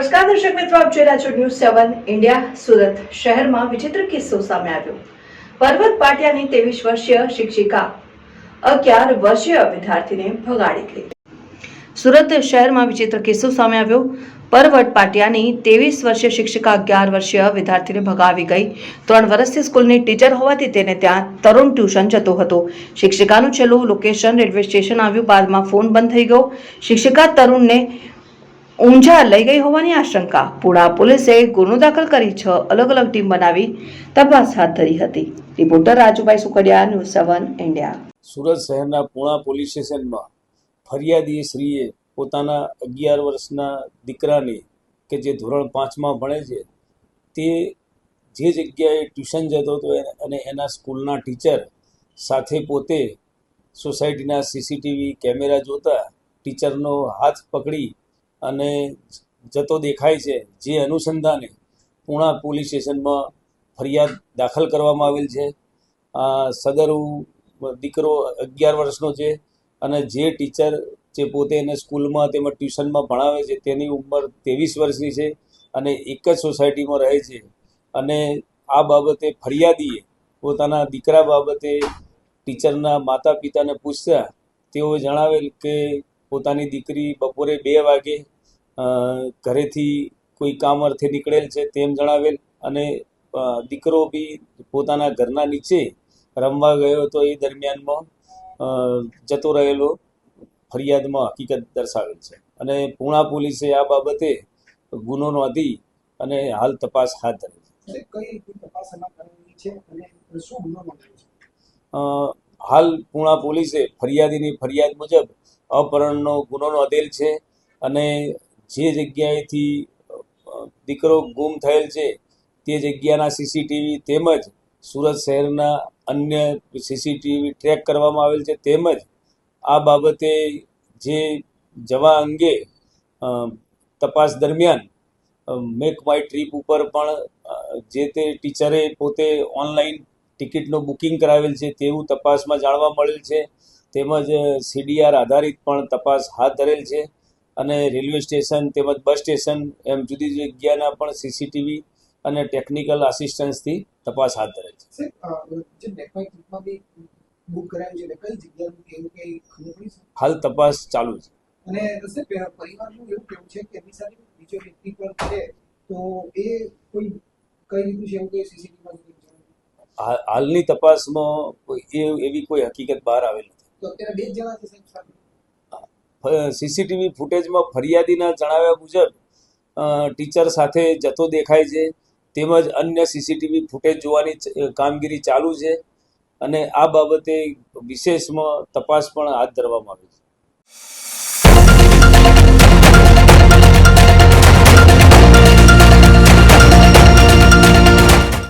નમસ્કાર દર્શક મિત્રો, આપ જોઈ રહ્યા છો ન્યૂઝ સેવન ઇન્ડિયા સુરત શહેરમાં વિચિત્ર કિસ્સો સામે આવ્યો. પર્વત પાટિયાની ત્રેવીસ વર્ષીય શિક્ષિકા અગિયાર વર્ષીય વિદ્યાર્થીને ભગાડી ગઈ. સુરત શહેરમાં વિચિત્ર કિસ્સો સામે આવ્યો. પરવટ પાટિયાની ત્રેવીસ વર્ષીય શિક્ષિકા અગિયાર વર્ષીય વિદ્યાર્થીને ભગાવી ગઈ. ત્રણ વર્ષથી સ્કૂલની ટીચર હોવાથી તેને ત્યાં તરુણ ટ્યુશન જતો હતો. શિક્ષિકાનું છેલ્લું લોકેશન રેલવે સ્ટેશન આવ્યું. બાદમાં ફોન બંધ થઈ ગયો. શિક્ષિકા તરુણને ઊંઝા લઈ ગઈ હોવાની આશંકા. પુણા પોલીસે ગુનો દાખલ કરી છ અલગ અલગ ટીમ બનાવી તપાસ હાથ ધરી હતી. Reporter Rajubhai Sukadiya news seven India Surat શહેરના પૂણા પોલીસ સ્ટેશનમાં ફરિયાદી શ્રીએ પોતાના અગિયાર વર્ષના દીકરાને કે જે ધોરણ પાંચમાં ભણે છે, તે જે જગ્યાએ ટ્યુશન જતો હતો અને એના સ્કૂલના ટીચર સાથે પોતે સોસાયટીના સીસીટીવી કેમેરા જોતા ટીચરનો હાથ પકડી અને જતો દેખાય છે, જે અનુસંધાને પૂણા પોલીસ સ્ટેશનમાં ફરિયાદ દાખલ કરવામાં આવેલ છે. સદર દીકરો અગિયાર વર્ષનો છે અને જે ટીચર જે પોતે એને સ્કૂલમાં તેમજ ટ્યુશનમાં ભણાવે છે, તેની ઉંમર ત્રેવીસ વર્ષની છે અને એક જ સોસાયટીમાં રહે છે. અને આ બાબતે ફરિયાદીએ પોતાના દીકરા બાબતે ટીચરના માતા પિતાને પૂછ્યા તેઓએ જણાવેલ કે પોતાની દીકરી બપોરે બે વાગે ઘરેથી કોઈ કામ અર્થે નીકળેલ છે તેમ જણાવેલ અને દીકરો બી પોતાના ઘરના નીચે રમવા ગયો હતો એ દરમિયાનમાં જતો રહેલો ફરિયાદમાં હકીકત દર્શાવેલ છે. અને પૂણા પોલીસે આ બાબતે ગુનો નોંધી અને હાલ તપાસ હાથ ધરી છે. હાલ પૂણા પોલીસે ફરિયાદીની ફરિયાદ મુજબ અપહરણનો ગુનો નોંધેલ છે અને જે જગ્યાએથી દીકરો ગુમ થયેલ છે, તે જગ્યાના સીસીટીવી તેમજ સુરત શહેરના અન્ય સીસીટીવી ટ્રેક કરવામાં આવેલ છે, તેમજ આ બાબતે જે જવા અંગે તપાસ દરમિયાન મેક માય ટ્રીપ ઉપર પણ જે તે ટીચરે પોતે ઓનલાઈન ટિકિટનું બુકિંગ કરાવેલ છે, તેવું તપાસમાં જાણવા મળેલ છે, તેમજ સીડીઆર આધારિત પણ તપાસ હાથ ધરેલ છે. અને રેલવે સ્ટેશન તેમજ બસ સ્ટેશન એમ જુદી જુદી જગ્યાના પણ સીસીટીવી અને ટેકનિકલ આસિસ્ટન્સથી તપાસ હાથ ધરે છે. હાલ તપાસ ચાલુ છે. અને પરિવારનું એવું કેવું છે કે એની સાથે બીજો વ્યક્તિ પણ છે તો એ કોઈ કઈ રીતનું છે એવું કોઈ સીસીટીવીમાં હાલની તપાસમાં એ એવી કોઈ હકીકત બહાર આવેલ નથી. તો અત્યારે બે જણા છે સીસીટીવી ફૂટેજમાં ફરિયાદીના જણાવ્યા મુજબ ટીચર સાથે જતો દેખાય છે, તેમજ અન્ય સીસીટીવી ફૂટેજ જોવાની કામગીરી ચાલુ છે અને આ બાબતે વિશેષમાં તપાસ પણ હાથ ધરવામાં આવી છે.